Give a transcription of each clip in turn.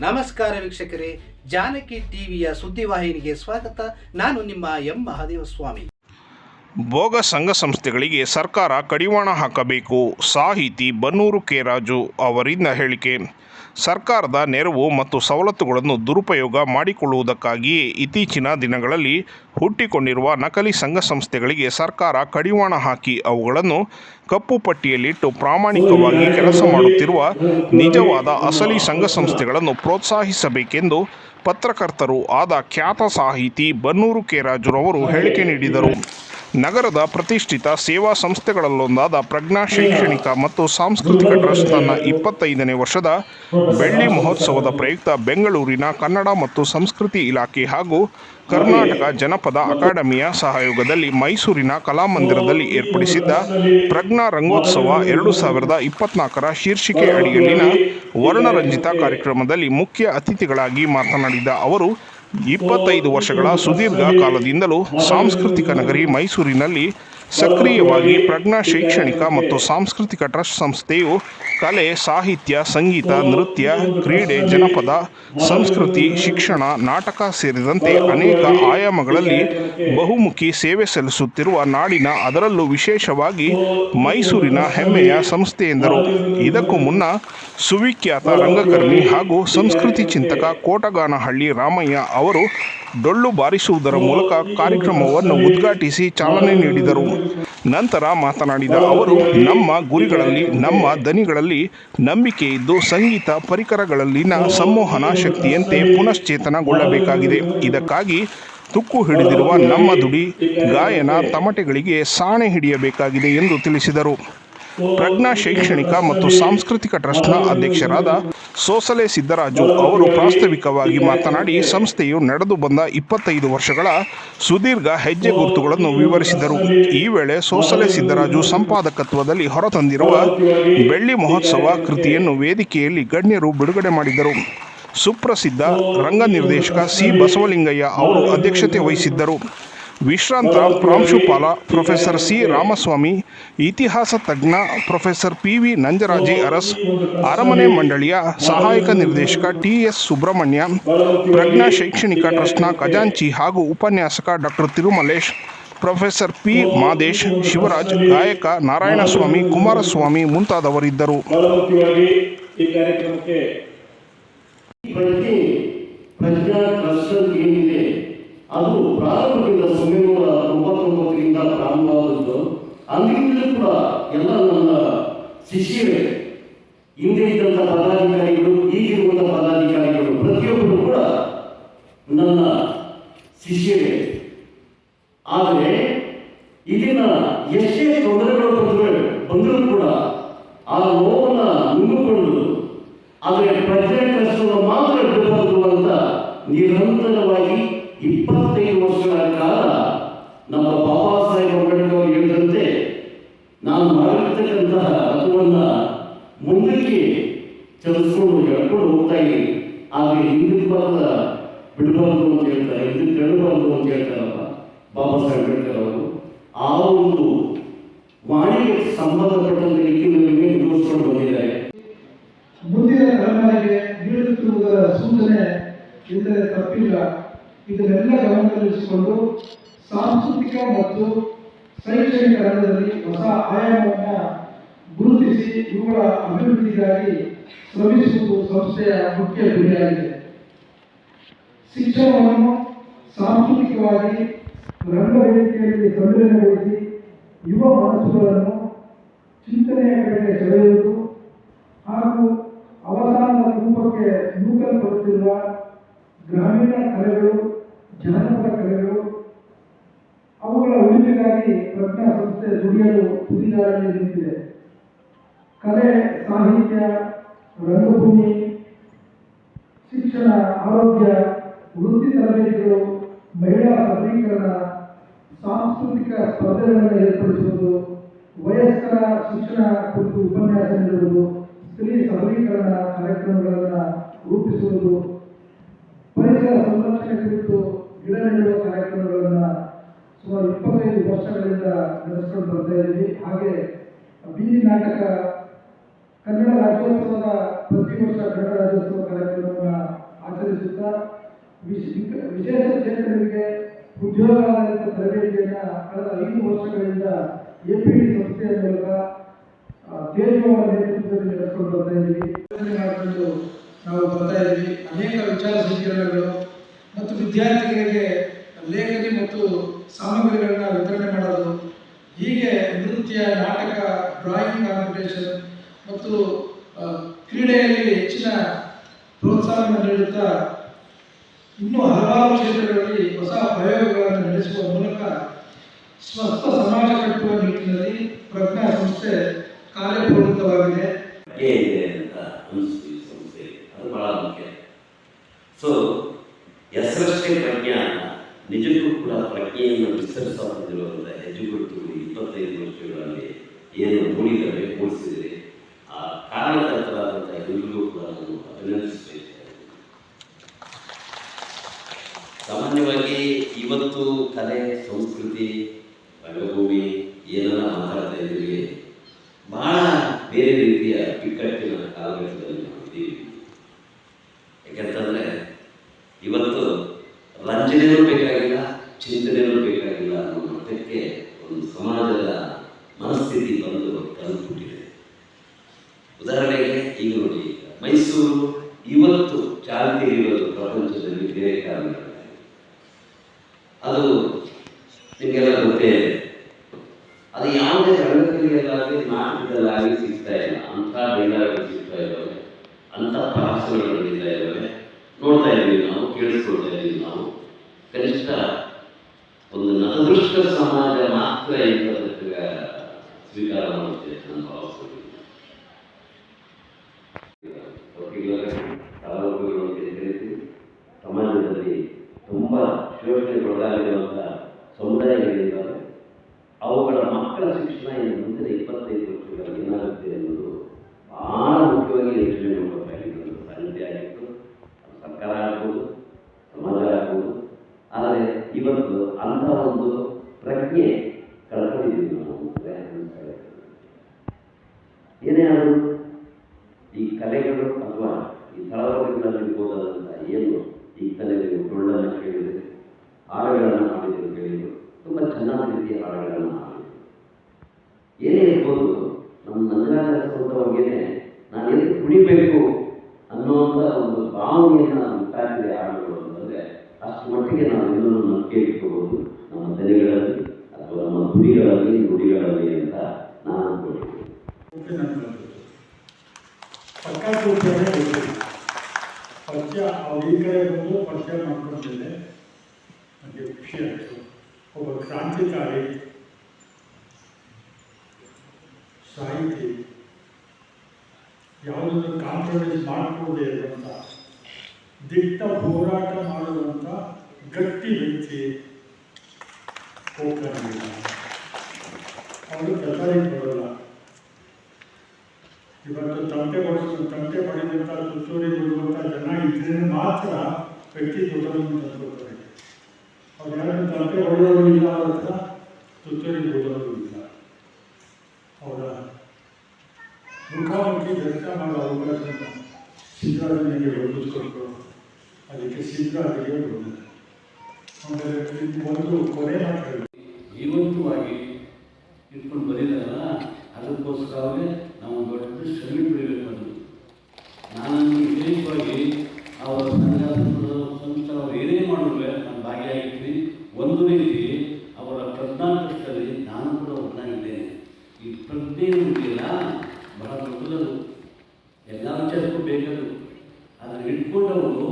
ನಮಸ್ಕಾರ ವೀಕ್ಷಕರೇ, ಜಾನಕಿ ಟಿವಿಯ ಸುದ್ದಿವಾಹಿನಿಗೆ ಸ್ವಾಗತ. ನಾನು ನಿಮ್ಮ ಎಂ. ಮಹಾದೇವ ಸ್ವಾಮಿ ಭೋಗ ಸಂಘ ಸಂಸ್ಥೆಗಳಿಗೆ ಸರ್ಕಾರ ಕಡಿವಾಣ ಹಾಕಬೇಕು. ಸಾಹಿತಿ ಬನ್ನೂರು ಕೆ. ರಾಜು ಅವರಿಂದ ಹೇಳಿಕೆ. ಸರ್ಕಾರದ ನೆರವು ಮತ್ತು ಸವಲತ್ತುಗಳನ್ನು ದುರುಪಯೋಗ ಮಾಡಿಕೊಳ್ಳುವುದಕ್ಕಾಗಿಯೇ ಇತ್ತೀಚಿನ ದಿನಗಳಲ್ಲಿ ಹುಟ್ಟಿಕೊಂಡಿರುವ ನಕಲಿ ಸಂಘ ಸಂಸ್ಥೆಗಳಿಗೆ ಸರ್ಕಾರ ಕಡಿವಾಣ ಹಾಕಿ ಅವುಗಳನ್ನು ಕಪ್ಪು ಪಟ್ಟಿಯಲ್ಲಿಟ್ಟು ಪ್ರಾಮಾಣಿಕವಾಗಿ ಕೆಲಸ ಮಾಡುತ್ತಿರುವ ನಿಜವಾದ ಅಸಲಿ ಸಂಘ ಸಂಸ್ಥೆಗಳನ್ನು ಪ್ರೋತ್ಸಾಹಿಸಬೇಕೆಂದು ಪತ್ರಕರ್ತರು ಆದ ಖ್ಯಾತ ಸಾಹಿತಿ ಬನ್ನೂರು ಕೆರಾಜುರವರು ಹೇಳಿಕೆ ನೀಡಿದರು. ನಗರದ ಪ್ರತಿಷ್ಠಿತ ಸೇವಾ ಸಂಸ್ಥೆಗಳಲ್ಲೊಂದಾದ ಪ್ರಜ್ಞಾ ಶೈಕ್ಷಣಿಕ ಮತ್ತು ಸಾಂಸ್ಕೃತಿಕ ಟ್ರಸ್ಟ್ ತನ್ನ ಇಪ್ಪತ್ತೈದನೇ ವರ್ಷದ ಬೆಳ್ಳಿ ಮಹೋತ್ಸವದ ಪ್ರಯುಕ್ತ ಬೆಂಗಳೂರಿನ ಕನ್ನಡ ಮತ್ತು ಸಂಸ್ಕೃತಿ ಇಲಾಖೆ ಹಾಗೂ ಕರ್ನಾಟಕ ಜನಪದ ಅಕಾಡೆಮಿಯ ಸಹಯೋಗದಲ್ಲಿ ಮೈಸೂರಿನ ಕಲಾಮಂದಿರದಲ್ಲಿ ಏರ್ಪಡಿಸಿದ್ದ ಪ್ರಜ್ಞಾ ರಂಗೋತ್ಸವ ಎರಡು ಸಾವಿರದ ಇಪ್ಪತ್ನಾಲ್ಕರ ಶೀರ್ಷಿಕೆ ಅಡಿಯಲ್ಲಿನ ವರ್ಣರಂಜಿತ ಕಾರ್ಯಕ್ರಮದಲ್ಲಿ ಮುಖ್ಯ ಅತಿಥಿಗಳಾಗಿ ಮಾತನಾಡಿದ ಅವರು ಇಪ್ಪತ್ತೈದು ವರ್ಷಗಳ ಸುದೀರ್ಘ ಕಾಲದಿಂದಲೂ ಸಾಂಸ್ಕೃತಿಕ ನಗರಿ ಮೈಸೂರಿನಲ್ಲಿ ಸಕ್ರಿಯವಾಗಿ ಪ್ರಜ್ಞಾ ಶೈಕ್ಷಣಿಕ ಮತ್ತು ಸಾಂಸ್ಕೃತಿಕ ಟ್ರಸ್ಟ್ ಸಂಸ್ಥೆಯು ಕಲೆ, ಸಾಹಿತ್ಯ, ಸಂಗೀತ, ನೃತ್ಯ, ಕ್ರೀಡೆ, ಜನಪದ, ಸಂಸ್ಕೃತಿ, ಶಿಕ್ಷಣ, ನಾಟಕ ಸೇರಿದಂತೆ ಅನೇಕ ಆಯಾಮಗಳಲ್ಲಿ ಬಹುಮುಖಿ ಸೇವೆ ಸಲ್ಲಿಸುತ್ತಿರುವ ನಾಡಿನ ಅದರಲ್ಲೂ ವಿಶೇಷವಾಗಿ ಮೈಸೂರಿನ ಹೆಮ್ಮೆಯ ಸಂಸ್ಥೆ ಎಂದರು ಇದಕ್ಕೂ ಮುನ್ನ ಸುವಿಖ್ಯಾತ ರಂಗಕರ್ಮಿ ಹಾಗೂ ಸಂಸ್ಕೃತಿ ಚಿಂತಕ ಕೋಟಗಾನಹಳ್ಳಿ ರಾಮಯ್ಯ ಅವರು ಡೊಳ್ಳು ಬಾರಿಸುವುದರ ಮೂಲಕ ಕಾರ್ಯಕ್ರಮವನ್ನು ಉದ್ಘಾಟಿಸಿ ಚಾಲನೆ ನೀಡಿದರು. ನಂತರ ಮಾತನಾಡಿದ ಅವರು, ನಮ್ಮ ಗುರಿಗಳಲ್ಲಿ, ನಮ್ಮ ದನಿಗಳಲ್ಲಿ ನಂಬಿಕೆ ಇದ್ದು ಸಂಗೀತ ಪರಿಕರಗಳಲ್ಲಿನ ಸಂಮೋಹನ ಶಕ್ತಿಯಂತೆ ಪುನಶ್ಚೇತನಗೊಳ್ಳಬೇಕಾಗಿದೆ. ಇದಕ್ಕಾಗಿ ತುಕ್ಕು ಹಿಡಿದಿರುವ ನಮ್ಮ ದುಡಿ, ಗಾಯನ, ತಮಟೆಗಳಿಗೆ ಸಾಣೆ ಹಿಡಿಯಬೇಕಾಗಿದೆ ಎಂದು ತಿಳಿಸಿದರು. ಪ್ರಜ್ಞಾ ಶೈಕ್ಷಣಿಕ ಮತ್ತು ಸಾಂಸ್ಕೃತಿಕ ಟ್ರಸ್ಟ್ನ ಅಧ್ಯಕ್ಷರಾದ ಸೋಸಲೆ ಸಿದ್ದರಾಜು ಅವರು ಪ್ರಾಸ್ತಾವಿಕವಾಗಿ ಮಾತನಾಡಿ, ಸಂಸ್ಥೆಯು ನಡೆದು ಬಂದ ಇಪ್ಪತ್ತೈದು ವರ್ಷಗಳ ಸುದೀರ್ಘ ಹೆಜ್ಜೆ ಗುರುತುಗಳನ್ನು ವಿವರಿಸಿದರು. ಈ ವೇಳೆ ಸೋಸಲೆ ಸಿದ್ದರಾಜು ಸಂಪಾದಕತ್ವದಲ್ಲಿ ಹೊರತಂದಿರುವ ಬೆಳ್ಳಿ ಮಹೋತ್ಸವ ಕೃತಿಯನ್ನು ವೇದಿಕೆಯಲ್ಲಿ ಗಣ್ಯರು ಬಿಡುಗಡೆ ಮಾಡಿದರು. ಸುಪ್ರಸಿದ್ಧ ರಂಗ ನಿರ್ದೇಶಕ ಸಿ ಬಸವಲಿಂಗಯ್ಯ ಅವರು ಅಧ್ಯಕ್ಷತೆ ವಹಿಸಿದ್ದರು. ವಿಶ್ರಾಂತ ಪ್ರಾಂಶುಪಾಲ ಪ್ರೊಫೆಸರ್ ಸಿ ರಾಮಸ್ವಾಮಿ, ಇತಿಹಾಸ ತಜ್ಞ professor P V Nanjaraj Urs, ಅರಮನೆ ಮಂಡಳಿಯ ಸಹಾಯಕ ನಿರ್ದೇಶಕ ಟಿ ಎಸ್ ಸುಬ್ರಹ್ಮಣ್ಯ, ಪ್ರಜ್ಞಾ ಶೈಕ್ಷಣಿಕ ಟ್ರಸ್ಟ್ನ ಖಜಾಂಚಿ ಹಾಗೂ ಉಪನ್ಯಾಸಕ doctor Thirumalesh, professor P Madesh, Shivaraj, ಗಾಯಕ ನಾರಾಯಣಸ್ವಾಮಿ, ಕುಮಾರಸ್ವಾಮಿ ಮುಂತಾದವರಿದ್ದರು. ಪ್ರಜ್ಞಾ ಏನಿದೆ? ಅದು ಪ್ರಾರಂಭದಿಂದ ಸಾವಿರದ ಒಂಬತ್ತೊಂಬತ್ತರಿಂದ ಪ್ರಾರಂಭವಾದದ್ದು. ಅಂದಿನಿಂದಲೂ ಕೂಡ ಎಲ್ಲ ನನ್ನ ಶಿಷ್ಯರೇ ಹಿಂದೆ ಇದ್ದಂಥ ಪದಾಧಿಕಾರಿಗಳು ಈಗಿರುವಂಥ ಪದಾಧಿಕಾರಿಗಳು, ಪ್ರತಿಯೊಬ್ಬರು ಕೂಡ ನನ್ನ ಶಿಷ್ಯರೇ ಆದರೆ, ಇಲ್ಲಿನ ಎಷ್ಟೇ ತೊಂದರೆಗಳು ಬಂದರೆ, ಬಂದರೂ ಕೂಡ ಆ ನೋವನ್ನು ನುಂಗಿಕೊಂಡು, ಆದರೆ ಪ್ರಜ್ಞೆ ಕಷ್ಟವನ್ನು ಮಾತ್ರ ಬಿಡಬಹುದು ಅಂತ ನಿರಂತರವಾಗಿ ಇಪ್ಪತ್ತೈದು ವರ್ಷಗಳ ಕಾಲ ನಮ್ಮ ಬಾಬಾ ಸಾಹೇಬ್ ಅಂಬೇಡ್ಕರ್ ಹೇಳಿದಂತೆ ನಾನು ಮಾಡಿರ್ತಕ್ಕಂತಹ ರಥವನ್ನ ಮುಂದಕ್ಕೆ ಚಲಿಸ್ಕೊಂಡು ಎಳ್ಕೊಂಡು ಹೋಗ್ತಾ ಇದ್ದೀನಿ. ಆದರೆ ಹಿಂದಿನ ಭಾಗದ ಬಿಡಬಾರ್ದು ಅಂತ ಹೇಳ್ತಾರೆ, ಹಿಂದಿನ ಕೇಳಬಾರ್ದು ಅಂತ ಹೇಳ್ತಾರಲ್ಲ ಬಾಬಾ ಸಾಹೇಬ್ ಅಂಬೇಡ್ಕರ್ ಅವರು. ಆ ಒಂದು ವಾಣಿಗೆ ಸಂಬಂಧಪಟ್ಟಂತೆ ರೀತಿಯಲ್ಲಿ ನಿರ್ವಹಿಸ್ಕೊಂಡು ಬಂದಿದ್ದಾರೆ. ಮುಂದಿನ ತಲೆಮಾರಿಗೆ ಸೂಚನೆ ಇಲ್ಲದೆ ತಪ್ಪಿಲ್ಲ. ಇದನ್ನೆಲ್ಲ ಗಮನದಲ್ಲಿರಿಸಿಕೊಂಡು ಸಾಂಸ್ಕೃತಿಕ ಮತ್ತು ಶೈಕ್ಷಣಿಕ ರಂಗದಲ್ಲಿ ಹೊಸ ಆಯಾಮವನ್ನು ಗುರುತಿಸಿ ಇವುಗಳ ಅಭಿವೃದ್ಧಿಗಾಗಿ ಶ್ರಮಿಸುವುದು ಸಂಸ್ಥೆಯ ಮುಖ್ಯ ಗುರಿಯಾಗಿದೆ. ಶಿಕ್ಷಣವನ್ನು ಸಾಂಸ್ಕೃತಿಕವಾಗಿ ರಂಗವೇದಿಕೆಯಲ್ಲಿ ಸಂಯೋಜನೆಗೊಳಿಸಿ ಯುವ ಮನಸ್ಸುಗಳನ್ನು ಚಿಂತನೆಯ ಕಡೆಗೆ ಸೆಳೆಯುವುದು ಹಾಗೂ ಅವಸಾನದ ರೂಪಕ್ಕೆ ನೂಕಲ್ಪಡುತ್ತಿರುವ ಗ್ರಾಮೀಣ ಕಲೆಗಳು ಜನಪದ ಕಲೆಗಳು ಅವುಗಳ ಉಳಿವಿಗಾಗಿ ಪ್ರಜ್ಞಾ ಸಂಸ್ಥೆ ದುಡಿಯಲು ತುದಿಗಾರಲ್ಲಿ ನಿಂತಿದೆ. ಕಲೆ, ಸಾಹಿತ್ಯ, ರಂಗಭೂಮಿ, ಶಿಕ್ಷಣ, ಆರೋಗ್ಯ, ವೃತ್ತಿ ತರಬೇತಿಗಳು, ಮಹಿಳಾ ಸಬಲೀಕರಣ, ಸಾಂಸ್ಕೃತಿಕ ಸ್ಪರ್ಧೆಗಳನ್ನು ಏರ್ಪಡಿಸುವುದು, ವಯಸ್ಕರ ಶಿಕ್ಷಣ ಕುರಿತು ಉಪನ್ಯಾಸ ನೀಡುವುದು, ಸ್ತ್ರೀ ಸಬಲೀಕರಣ ಕಾರ್ಯಕ್ರಮಗಳನ್ನು ರೂಪಿಸುವುದು, ಪರಿಸರ ಸಂರಕ್ಷಣೆ ಕುರಿತು ಗಿಡ ನೆಡುವ ಕಾರ್ಯಕ್ರಮಗಳನ್ನು ಸುಮಾರು ಇಪ್ಪತ್ತೈದು ವರ್ಷಗಳಿಂದ ನಡೆಸ್ಕೊಂಡು ಬರ್ತಾ ಇದ್ದೀವಿ. ಹಾಗೆ ಬೀದಿ ನಾಟಕ ಕನ್ನಡ ರಾಜ್ಯೋತ್ಸವದ ಪ್ರತಿ ವರ್ಷ ಕನ್ನಡ ರಾಜ್ಯೋತ್ಸವ ಕಾರ್ಯಕ್ರಮವನ್ನು ಆಚರಿಸುತ್ತಾ ವಿಶ್- ವಿಶೇಷ ಚೇತನರಿಗೆ ಉದ್ಯೋಗಾಧಾರಿತ ತರಬೇತಿಯನ್ನು ಕಳೆದ ಐದು ವರ್ಷಗಳಿಂದ ಎಪಿಡಿ ಸಂಸ್ಥೆಯ ಮೂಲಕ ಆ, ತೇಜು ಅವರ ನೇತೃತ್ವದಲ್ಲಿ ನಡೆಸಿಕೊಂಡು ಬರ್ತಾ ಇದ್ದೀವಿ. ನಾವು ಬರ್ತಾ ಇದ್ದೀವಿ. ಅನೇಕ ವಿಚಾರ ಸಂಕಿರಣಗಳು ಮತ್ತು ವಿದ್ಯಾರ್ಥಿಗಳಿಗೆ ಲೇಖನಿ ಮತ್ತು ಸಾಮಗ್ರಿಗಳನ್ನ ವಿತರಣೆ ಮಾಡೋದು, ಹೀಗೆ ನೃತ್ಯ, ನಾಟಕ ಡ್ರಾಯಿಂಗ್ ಕಾಂಪಿಟೇಷನ್ ಮತ್ತು ಕ್ರೀಡೆಯಲ್ಲಿ ಹೆಚ್ಚಿನ ಪ್ರೋತ್ಸಾಹವನ್ನು ನೀಡುತ್ತಾ ಇನ್ನೂ ಹಲವಾರು ಕ್ಷೇತ್ರಗಳಲ್ಲಿ ಹೊಸ ಪ್ರಯೋಗಗಳನ್ನು ನಡೆಸುವ ಮೂಲಕ ಸ್ವಸ್ಥ ಸಮಾಜ ಕಟ್ಟುವ ನಿಟ್ಟಿನಲ್ಲಿ ಪ್ರಜ್ಞಾ ಸಂಸ್ಥೆ ಕಾರ್ಯಪ್ರವೃತ್ತವಾಗಿದೆ ಇದೆ ಅಂತ ಸೊ ಹೆಸರಷ್ಟೇ ಪ್ರಜ್ಞೆ ಅಲ್ಲ ನಿಜಕ್ಕೂ ಕೂಡ ಪ್ರಜ್ಞೆಯನ್ನು ವಿಸ್ತರಿಸುವಂತಿರುವಂಥ ಹೆಜ್ಜೆಗುರುತುಗಳು ಇಪ್ಪತ್ತೈದು ವರ್ಷಗಳಲ್ಲಿ. ಏನು ಮೂಡಿದರೆ, ಮೂಡಿಸಿದರೆ, ಆ ಕಾರಣಕರ್ತರಾದಂಥ ಎಲ್ಲರಿಗೂ ಕೂಡ ನಾನು ಸಾಮಾನ್ಯವಾಗಿ ಇವತ್ತು ಕಲೆ, ಸಂಸ್ಕೃತಿ ರಂಗಭೂಮಿ ಏನೆಲ್ಲ ಮಾತಾಡ್ತಾ ಇದ್ದೀವಿ ಅದು ನಿಮಗೆಲ್ಲ ಗೊತ್ತೇ ಇದೆ. ಅದು ಯಾವುದೇ ರಂಗಕಲೆಯಲ್ಲಾಗಲಿ ನಾಟಕದಲ್ಲಾಗಲಿ ಸಿಗ್ತಾ ಇಲ್ಲ. ಅಂಥ ಡೈಲಾಗ್ಗಳು ಸಿಗ್ತಾ ಇದ್ದಾವೆ ಅಂಥ ಪ್ರವಾಸಗಳು ನಡೀತಾ ಇದ್ದಾವೆ ನೋಡ್ತಾ ಇದ್ದೀವಿ ನಾವು, ಕೇಳಿಸ್ಕೊಳ್ತಾ ಇದ್ದೀವಿ ನಾವು. ಕನಿಷ್ಠ ಒಂದು ನತದೃಷ್ಟ ಸಮಾಜ ಮಾತ್ರ ಇಂಥದಕ್ಕೆ ಸ್ವೀಕಾರ ಮಾಡುತ್ತೆ ನಾನು ಭಾವಿಸ್ತೀನಿ ವಕೀಲರೇ, ತಾಲೂಕುಗಳು ಅಂತ ಏನ್ ಕರಿತೀವಿ ಸಮಾಜದಲ್ಲಿ ತುಂಬ ಶೋಷಣೆಗೊಳಗಾಗಿರುವಂಥ ಸಮುದಾಯಗಳಿದ್ದಾವೆ ಅವುಗಳ ಮಕ್ಕಳ ಶಿಕ್ಷಣ ಇನ್ನು ಮುಂದಿನ ಇಪ್ಪತ್ತೈದು ವರ್ಷಗಳಲ್ಲಿ ಏನಾಗುತ್ತೆ ಅನ್ನೋದು ಬಹಳ ಮುಖ್ಯವಾಗಿ ಯೋಚನೆ ಮಾಡಬೇಕಾಗಿತ್ತು ಸಂಗತಿ ಆಗಿತ್ತು ಅದು ಸರ್ಕಾರ ಆಗ್ಬೋದು ಸಮಾಜ ಆಗ್ಬೋದು ಆದರೆ ಇವತ್ತು ಅಂಥ ಒಂದು ಪ್ರಜ್ಞೆ ಕಳ್ಕೊಂಡಿದ್ದೀವಿ ನಾವು ಅಂತ ಅನಿಸ್ತಾ ಇದೆ. ಏನೇ ಆದರೂ ಈ ಕಲೆಗಳು ಅಥವಾ ಈ ತಳವಳಿಗಳಲ್ಲಿ ಹೋದಂಥ ಏನು ಈ ಕಲೆಗಳು ಡೊಳ್ಳನ್ನು ಕೇಳಿದರೆ ಹಾಡುಗಳನ್ನು ಮಾಡಿದ್ರು ಕೇಳಿದ್ರು ತುಂಬ ರೀತಿಯ ಹಾಡುಗಳನ್ನು ಹಾಡಿದ್ರು ಏನೇ ಇರ್ಬೋದು ನಮ್ಮ ಸ್ವಂತವಾಗಿಯೇ ನಾನು ಎಲ್ಲಿ ಕುಣಿಬೇಕು ಅನ್ನುವಂಥ ಒಂದು ಭಾವನೆಯನ್ನು ಉಂಟಾಗಿದೆ ಹಾಡುಗಳು ಅಂತಂದರೆ ಅಷ್ಟು ಮಟ್ಟಿಗೆ ನಾವು ಇನ್ನೂ ನಂಬಿಕೆ ನಮ್ಮ ತಲೆಗಳಲ್ಲಿ ಅಥವಾ ನಮ್ಮ ನುಡಿಗಳಲ್ಲಿ ನುಡಿಗಳಲ್ಲಿ ಅಂತ ನಾನು ಅನ್ಕೊಂಡಿದ್ದೀನಿ ಪಕ್ಕ ಅವ್ರು ಈ ಕಡೆ ಬಂದು ಪರಿಚಯ ಮಾಡ್ಕೊಂಡಿದ್ದೆ ಕ್ರಾಂತಿಕಾರಿ ಸಾಹಿತಿ ಯಾವುದನ್ನು ಕಾಂಪ್ರಮೈಸ್ ಮಾಡಿಕೊಳ್ಳದೆ ಇರುವಂಥ, ದಿಟ್ಟ ಹೋರಾಟ ಮಾಡುವಂಥ ಗಟ್ಟಿ ವ್ಯಕ್ತಿ ಹೋಗ್ತಾನಿಲ್ಲ ಅವರು ಬರೋಲ್ಲ. ಇವತ್ತು ತಮಟೆ ಪಡಿಸ್ ತಮಟೆ ಪಡೆದಂಥ ಬಿಡುವಂಥ ಜನ ಇದ್ರೆ ಮಾತ್ರ ವ್ಯಕ್ತಿ ತಂದುಕೊಳ್ತಾರೆ ಅವ್ರು ಯಾರು ಒಳ್ಳೆಯವರು ಇಲ್ಲ ಅಂತ ಹತ್ರ ತುತ್ತೂರಿ ಬಿಡೋರು ಇಲ್ಲ. ಅವರ ಮುಖಾಮುಖಿ ದರ್ಶನ ಮಾಡೋ ಅವಕಾಶ ಸಿದ್ದರಾಮಯ್ಯಗೆ ಒದಗಿಸ್ಕೊಟ್ರು. ಅದಕ್ಕೆ ಸಿದ್ದರಾಮಯ್ಯ ಬಂದಿದೆ ಆಮೇಲೆ ಒಂದು ಕೊನೆ ಮಾತ್ರ ಜೀವಂತವಾಗಿ ಇಟ್ಕೊಂಡು ಬರೀದಾರಲ್ಲ ಅದಕ್ಕೋಸ್ಕರವೇ ನಾವು ದೊಡ್ಡ ಶ್ರಮಿ ಪಡಿಬೇಕು ಅದು ನಾನು ಇಟ್ಕೊಂಡವರು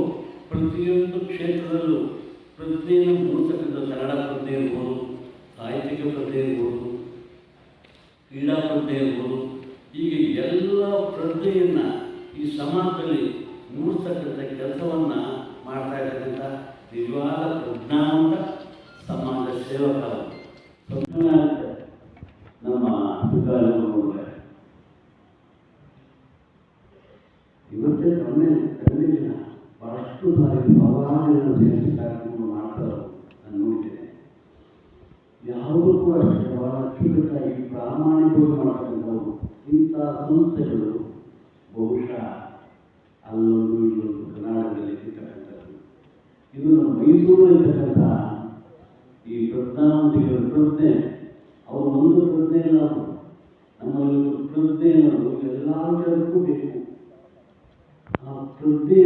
ಪ್ರತಿಯೊಂದು ಕ್ಷೇತ್ರದಲ್ಲೂ ಪ್ರಜ್ಞೆಯನ್ನು ಮೂಡಿಸತಕ್ಕಂಥ ಕನ್ನಡ ಪ್ರಜ್ಞೆ ಇರ್ಬೋದು, ಸಾಹಿತ್ಯಿಕ ಪ್ರಜ್ಞೆ ಇರ್ಬೋದು, ಕ್ರೀಡಾ ಪ್ರಜ್ಞೆ ಇರ್ಬೋದು, ಹೀಗೆ ಎಲ್ಲ ಪ್ರಜ್ಞೆಯನ್ನು ಈ ಸಮಾಜದಲ್ಲಿ ಮೂಡಿಸ್ತಕ್ಕಂಥ ಕೆಲಸವನ್ನು ಮಾಡ್ತಾ ಇರ್ತಕ್ಕಂಥ ನಿಜವಾದ ಪ್ರಜ್ಞಾವಂತ ಸಮಾಜ ಸೇವಕ ಅವರು. ಪ್ರಜ್ಞಾವಂತ ನಮ್ಮ ಸಿದ್ದರಾಮಯ್ಯ ಇವತ್ತೇ ಕಮ್ಮಿ ಕಡಿಮೆ ಜನ ಬಹಳಷ್ಟು ಸಾರಿ ಭಗವಾನಗಳನ್ನು ಸೇರಿಸಿ ಕಾರ್ಯಕ್ರಮ ಮಾಡ್ತಾರೆ ನಾನು ನೋಡ್ತೇನೆ ಯಾವುದೂ ಕೂಡ ಅಷ್ಟೇ ಬಹಳ ಅಚ್ಚುಕಟ್ಟಾಗಿ ಇಂಥ ಬಹುಶಃ ಅಲ್ಲೊಂದು ಇಲ್ಲೊಂದು ಕರ್ನಾಟಕದಲ್ಲಿ ಇರ್ತಕ್ಕಂಥದ್ದು ಇದು ನಮ್ಮ ಮೈಸೂರು ಈ ಪ್ರಜ್ಞಾವಂತಿಗಳ ಪ್ರಜ್ಞೆ, ಅವ್ರ ಒಂದು ಪ್ರಜ್ಞೆ ಅವರು ನಮ್ಮಲ್ಲಿ ಪ್ರಜ್ಞೆ ಅನ್ನೋದು ಎಲ್ಲ ಜನಕ್ಕೂ ಬೇಕು. ಆ ಪ್ರಜ್ಞೆ